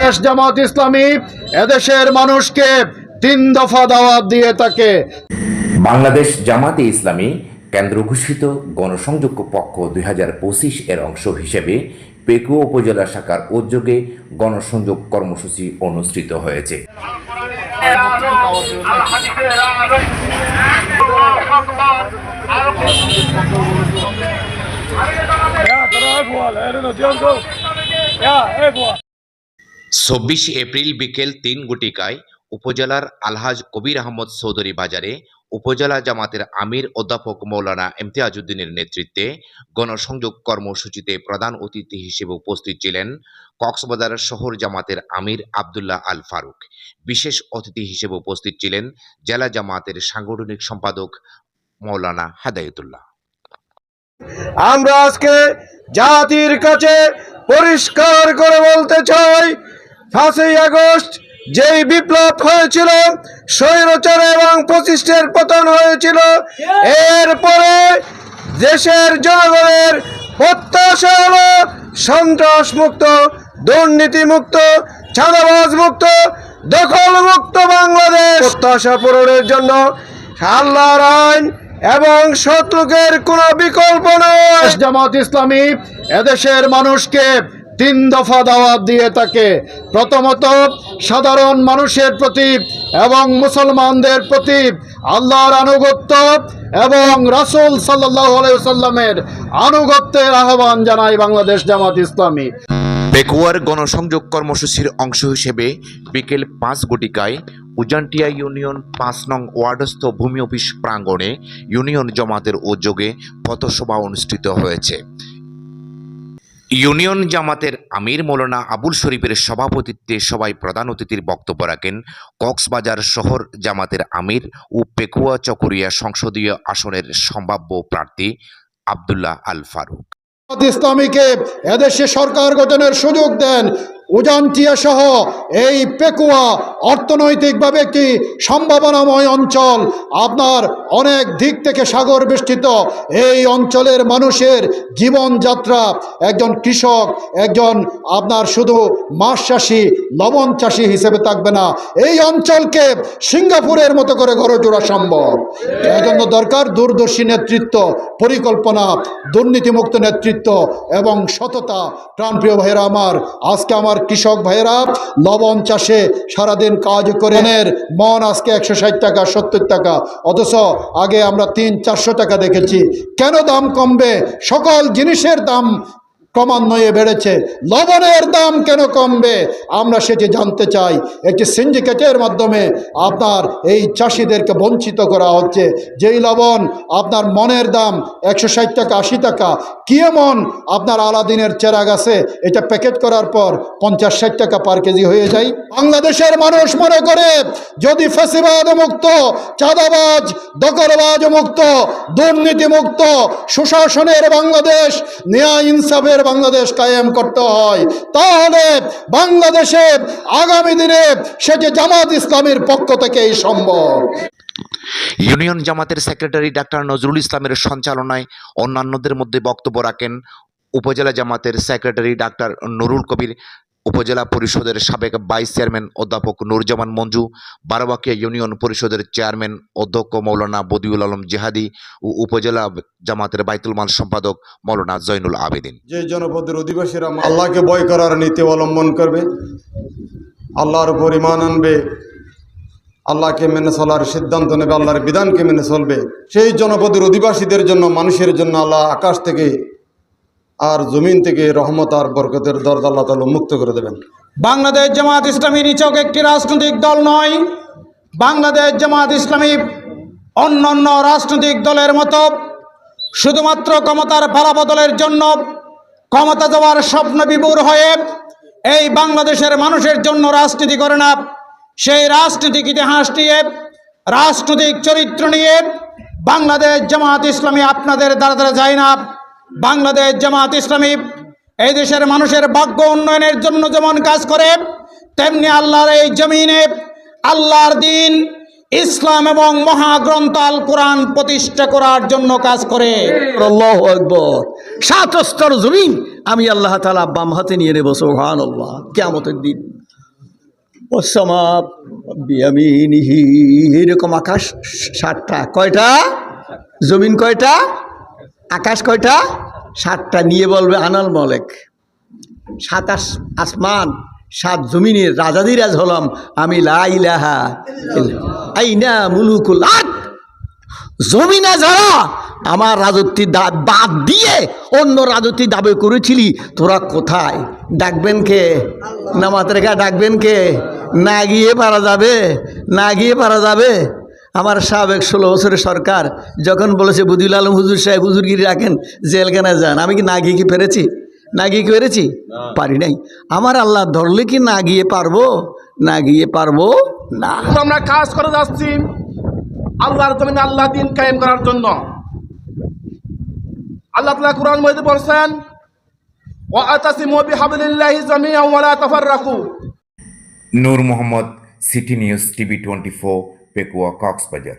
দেশ জামাত ইসলামী এদেশের মানুষকে তিন দফা দাওয়াত দিয়ে থাকে বাংলাদেশ জামাতে ইসলামী কেন্দ্র ঘোষিত গণসংযোগ পক্ষ দুই হাজার পঁচিশ এর অংশ হিসেবে পেকুয়া উপজেলা শাখার উদ্যোগে গণসংযোগ কর্মসূচি অনুষ্ঠিত হয়েছে চব্বিশ এপ্রিল বিকেল তিন গুটিকায় উপজেলার আলহাজ কবির আহমদ চৌধুরী বাজারে উপজেলা জামাতের আমির অধ্যাপক মৌলানা ইমতিয়াজউদ্দিনের নেতৃত্বে গণসংযোগ কর্মসূচিতে প্রধান অতিথি হিসেবে উপস্থিত ছিলেন কক্সবাজার শহর জামাতের আমির আবদুল্লাহ আল ফারুক। বিশেষ অতিথি হিসেবে উপস্থিত ছিলেন জেলা জামাতের সাংগঠনিক সম্পাদক মৌলানা হেদায়তুল্লাহ। আমরা আজকে জাতির কাছে পরিষ্কার করে বলতে চাই পাঁচই আগস্ট যেই বিপ্লব হয়েছিল, স্বৈরচার এবং পঁচিশের পতন হয়েছিল, এরপরে দেশের জনগণের প্রত্যাশা হলো সন্ত্রাস মুক্ত দুর্নীতি মুক্ত চাঁদাবাজ মুক্ত দখল মুক্ত বাংলাদেশ। প্রত্যাশা পূরণের জন্য আল্লাহর আইন এবং শত্রুকের কোনো বিকল্প নয় জামাত ইসলামী এদেশের মানুষকে তিন দফা দাওয়াত দিয়ে থাকে প্রথমত সাধারণ মানুষের প্রতি এবং মুসলমানদের প্রতি আল্লাহর আনুগত্য এবং রাসূল সাল্লাহ সাল্লামের আনুগত্যের আহ্বান জানায় বাংলাদেশ জামাত ইসলামী। পেকুয়ার গণসংযোগ কর্মসূচির অংশ হিসেবে বিকেল পাঁচ গুটিকায় উজানটিয়া ইউনিয়ন পাঁচ নং ওয়ার্ডস্থ ভূমি অফিস প্রাঙ্গণে ইউনিয়ন জমাতের উদ্যোগে পথসভা অনুষ্ঠিত হয়েছে। ইউনিয়ন জামাতের আমির মৌলানা আবুল শরীফের সভাপতিত্বে সবাই প্রধান অতিথির বক্তব্য রাখেন কক্সবাজার শহর জামাতের আমির ও পেকুয়া চকরিয়া সংসদীয় আসনের সম্ভাব্য প্রার্থী আবদুল্লাহ আল ফারুক। ইসলামীকে এদেশে সরকার গঠনের সুযোগ দেন। উজানটিয়া সহ এই পেকুয়া অর্থনৈতিকভাবে একটি সম্ভাবনাময় অঞ্চল। আপনার অনেক দিক থেকে সাগর বেষ্টিত। এই অঞ্চলের মানুষের জীবনযাত্রা, একজন কৃষক, একজন আপনার শুধু মাছ চাষি, লবণ চাষি হিসেবে থাকবে না। এই অঞ্চলকে সিঙ্গাপুরের মতো করে গড়ে তোলা সম্ভব। এজন্য দরকার দূরদর্শী নেতৃত্ব, পরিকল্পনা, দুর্নীতিমুক্ত নেতৃত্ব এবং সততা। প্রাণপ্রিয় ভাইয়েরা আমার, আজকে আমার কৃষক ভাইয়েরা, লবণ চাষে সারাদিন কাজ করে এনের মন আজকে একশো ষাট টাকা, সত্তর টাকা। অথচ আগে আমরা তিন চারশো টাকা দেখেছি। কেন দাম কমবে? সকল জিনিসের দাম ক্রমান্বয়ে বেড়েছে। লবণের দাম কেন কমবে? আমরা সেটি জানতে চাই। একটি সিন্ডিকেটের মাধ্যমে আপনার এই চাষিদেরকে বঞ্চিত করা হচ্ছে। যেই লবণ আপনার মনের দাম একশো ষাট টাকা, আশি টাকা, কি এমন আপনার আলাদিনের চেরাগ গাছে, এটা প্যাকেট করার পর পঞ্চাশ ষাট টাকা পার কেজি হয়ে যায়। বাংলাদেশের মানুষ মনে করে, যদি ফেসিবাদ মুক্ত চাঁদাবাজ দখলবাজ মুক্ত দুর্নীতি মুক্ত সুশাসনের বাংলাদেশ, ন্যায় ইনসাফের বাংলাদেশ কায়েম করতে হয়। তাহলে বাংলাদেশে আগামী দিনে সেটি জামাত ইসলামের পক্ষ থেকেই সম্ভব। ইউনিয়ন জামাতের সেক্রেটারি ডাক্তার নজরুল ইসলামের সঞ্চালনায় অন্যান্যদের মধ্যে বক্তব্য রাখেন উপজেলা জামাতের সেক্রেটারি ডাক্তার নুরুল কবির উপজেলা পরিষদের সাবেক ভাইস চেয়ারম্যান অধ্যাপক নুরজামান মঞ্জু বারবাকিয়া ইউনিয়ন পরিষদের চেয়ারম্যান অধ্যক্ষ মৌলানা বদিউল আলম জেহাদি ও উপজেলা জামাতের বাইতুল মাল সম্পাদক মৌলানা জৈনুল আবেদিন। যে জনপদের অধিবাসীরা আল্লাহকে ভয় করার নীতি অবলম্বন করবে, আল্লাহর উপর ইমান আনবে, আল্লাহকে মেনে চলার সিদ্ধান্ত নেবে, আল্লাহর বিধানকে মেনে চলবে, সেই জনপদের অধিবাসীদের জন্য, মানুষের জন্য আল্লাহ আকাশ থেকে আর জমিন থেকে রহমত আর বরকতের দরজা আল্লাহ তালা মুক্ত করে দেবেন। বাংলাদেশ জামাত ইসলামী নিচক একটি রাজনৈতিক দল নয়। বাংলাদেশ জামাত ইসলামী অন্য অন্য রাজনৈতিক দলের মতো শুধুমাত্র ক্ষমতার পালাবদলের জন্য ক্ষমতা দেওয়ার স্বপ্ন বিভোর হয়ে এই বাংলাদেশের মানুষের জন্য রাজনীতি করে না। সেই রাজনৈতিক ইতিহাস নিয়ে, রাজনৈতিক চরিত্র নিয়ে বাংলাদেশ জামাত ইসলামী আপনাদের দ্বারা দ্বারা যায় না। বাংলাদেশ জামাত ইসলামী এই দেশের মানুষের ভাগ্য উন্নয়নের জন্য যেমন কাজ করে, তেমনি আল্লাহর এই জমিনে আল্লাহর দিন, ইসলাম এবং মহাগ্রন্থ আল কোরআন প্রতিষ্ঠা করার জন্য কাজ করে। জমিন আমি আল্লাহ তালা বাম হাতে নিয়ে নেব সোহান কেমতের দিন। এরকম আকাশ সাতটা। কয়টা? জমিন কয়টা? আকাশ কয়টা? সাতটা। নিয়ে বলবে আনাল মলেক। সাত আসমান, সাত জমিনের রাজাদিরাজ হলাম। আমি লাইলাহা জমিনে যারা আমার রাজত্বী বাদ দিয়ে অন্য রাজত্বী দাবি করেছিলি, তোরা কোথায়? ডাকবেন কে? নামাজ রেখা ডাকবেন কে? না গিয়ে পারা যাবে? না গিয়ে পারা যাবে? আমার সাবেক ষোলো বছরের সরকার যখন বলেছে বুদিউল আলম হুজুর সাহেব হুজুরগিরি রাখেন জেলখানায় যান। আমি কি না গিয়ে কি পেরেছি না গিয়ে কি পেরেছি পারি নাই। আমার আল্লাহ ধরলে কি না গিয়ে পারব? না গিয়ে পারব না। তো আমরা কাজ করে যাচ্ছি আল্লাহর জমিনে আল্লাহ দিন কায়েম করার জন্য। আল্লাহ তাআলা কুরআন মধ্যে বলছেন ওয়া আতাসিমু বিহাবলিল্লাহি জামিআন ওয়া লা তাফাররাকু। নূর Mohammad city news TV twenty four Pekua Cox's Bazar